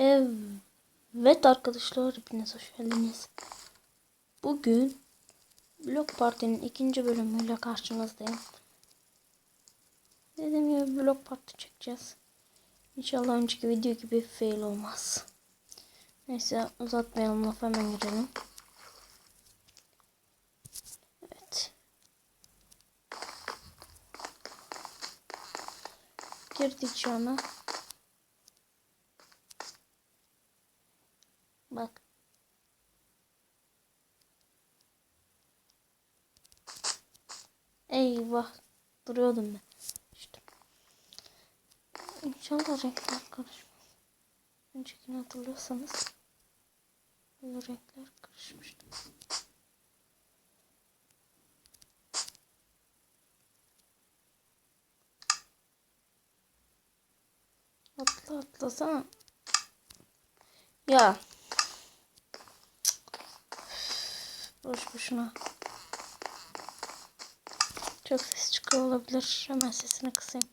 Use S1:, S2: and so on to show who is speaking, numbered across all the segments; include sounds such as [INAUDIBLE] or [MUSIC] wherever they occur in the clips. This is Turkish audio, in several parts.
S1: Evet arkadaşlar hepiniz hoş geldiniz. Bugün Blok Parti'nin ikinci bölümüyle karşınızdayım. Dediğim gibi Blok Parti çekeceğiz. İnşallah önceki video gibi fail olmaz. Neyse uzatmayalım laf hemen girelim. Evet. Girdik şu ana. Bak. Eyvah. Duruyordum ben. İşte. İnşallah renkler karışmaz. Öncekini hatırlıyorsanız. Böyle renkler karışmıştı. Atla atlasana. Ya. Boş boşuna. Çok ses çıkıyor olabilir. Hemen sesini kısayım.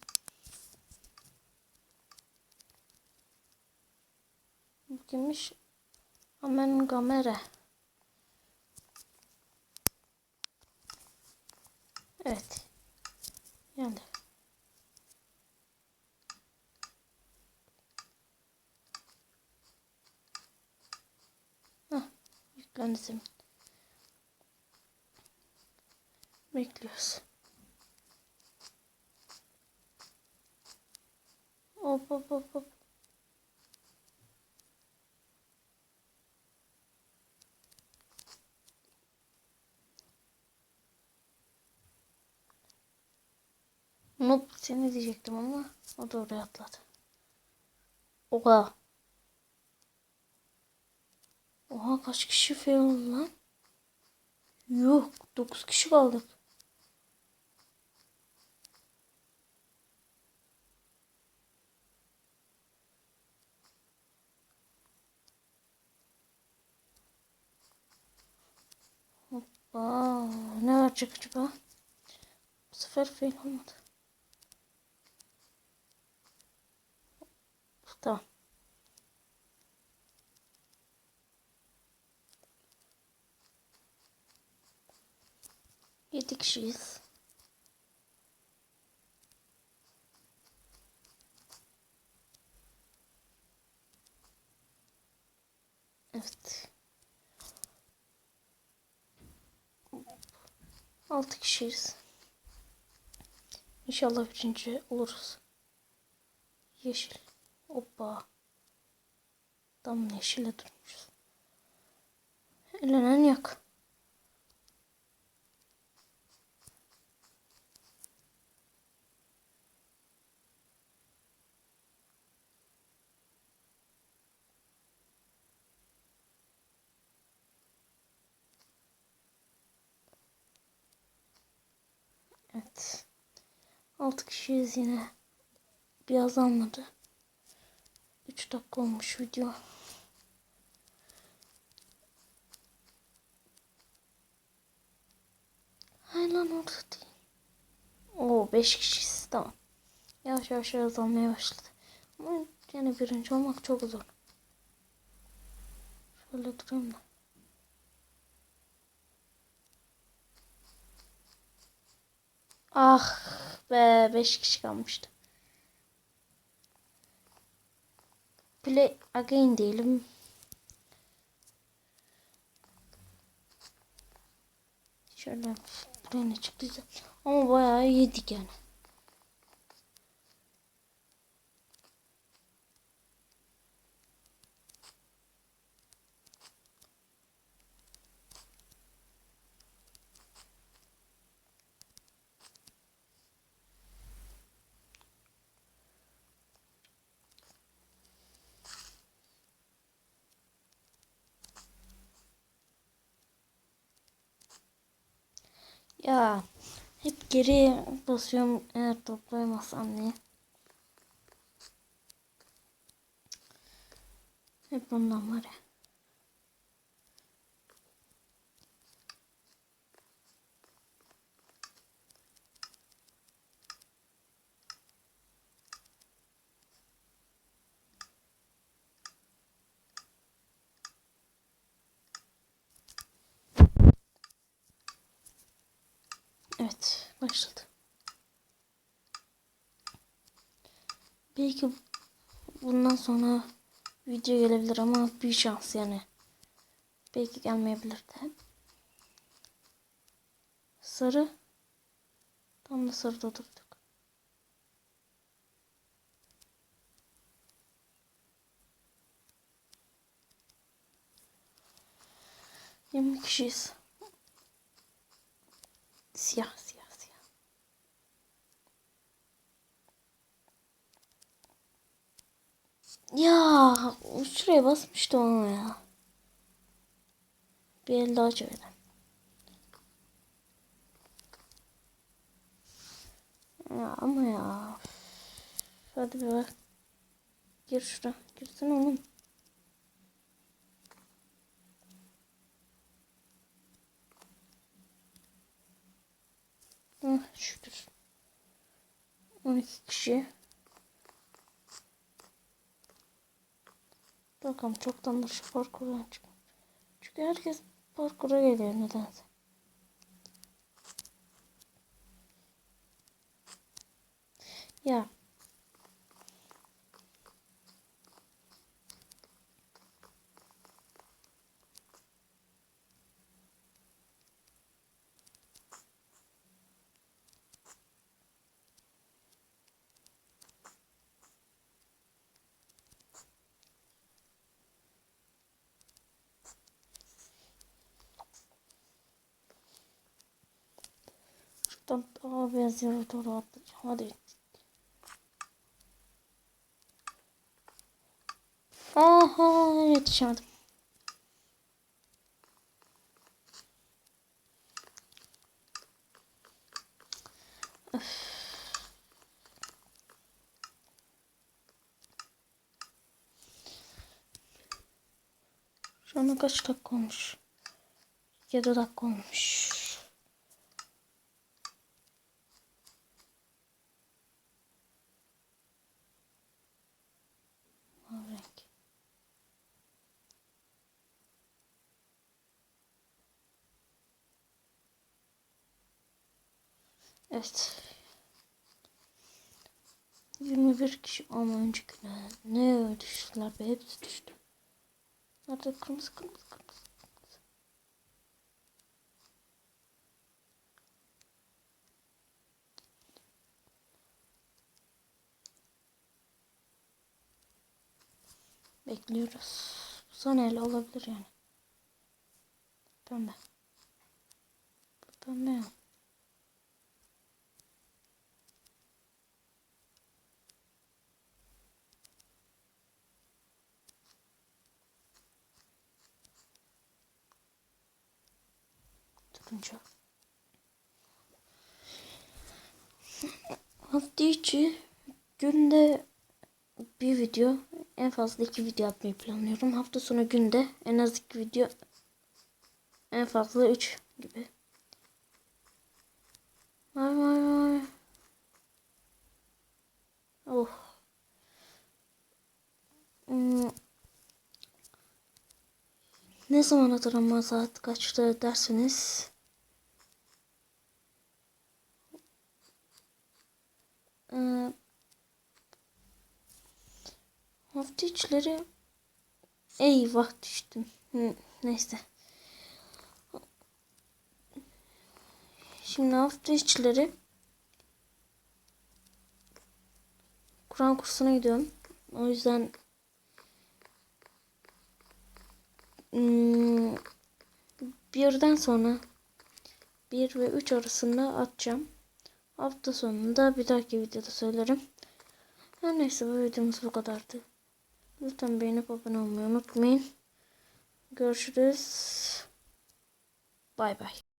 S1: Bu kimmiş? Amen Gamere. Evet. Yani. Hah, yüklendi Bekliyoruz. Hop hop hop hop. Noob seni diyecektim ama o da oraya atladı. Oha. Oha kaç kişi fail oldu lan? Yok 9 kişi kaldık. Hoppa. Ne verecek acaba? Bu sefer fail olmadı. Tamam. Yedi kişiyiz. Evet. Altı kişiyiz. İnşallah birinci oluruz. Yeşil. Hoppa. Tam yeşile durmuşuz. Elenen yok. Evet. 6 kişiyiz yine. Biraz almadı. 3 dakika olmuş video. Hayır lan orada değil. Oo 5 kişiyiz tamam. Yavaş yavaş azalmaya başladı. Ama yine birinci olmak çok zor. Şöyle durayım da. Ah be 5 kişi kalmıştı. Play again diyelim. Şöyle buraya ne çıktıysa. Ama bayağı yedik yani. Ya hep geri basıyorum eğer toplayamazsam diye. Hep ondan var ya. Evet başladı. Belki bundan sonra video gelebilir ama bir şans yani. Belki gelmeyebilir de. Sarı. Tam da sarıda durduk. Yirmi kişiyiz. Siyah siyah siyah. Ya şuraya basmıştı onu ya. Bir el daha çevirelim. Ya ama ya. Hadi bir bak. Gir şuraya. Girsene oğlum. Ah şükür. 12 kişi. Bakalım çoktandır şu parkurdan çıkmış. Çünkü herkes parkura geliyor nedense. Ya. Şuradan daha beyaz yere doğru atlayacağım. Hadi. Aha yetişemedim. Öf. Şu anda kaç dakika olmuş? 7 dakika olmuş. Evet. 21 kişi ama öncekiler ne düştüler be hepsi düştü. Nerede kırmızı kırmızı kırmızı. Bekliyoruz. Bu son el olabilir yani. Pembe. Pembe ya. Turuncu. [LAUGHS] Hafta içi günde bir video en fazla iki video atmayı planlıyorum. Hafta sonu günde en az iki video en fazla üç gibi. Vay vay vay. Oh. Hmm. Ne zaman atarım saat kaçta dersiniz? İçleri eyvah düştüm. Neyse. Şimdi hafta içleri Kur'an kursuna gidiyorum. O yüzden hmm, birden sonra bir ve üç arasında atacağım. Hafta sonunda bir dahaki videoda söylerim. Neyse bu videomuz bu kadardı. Lütfen beğenip abone olmayı unutmayın. Görüşürüz. Bay bay.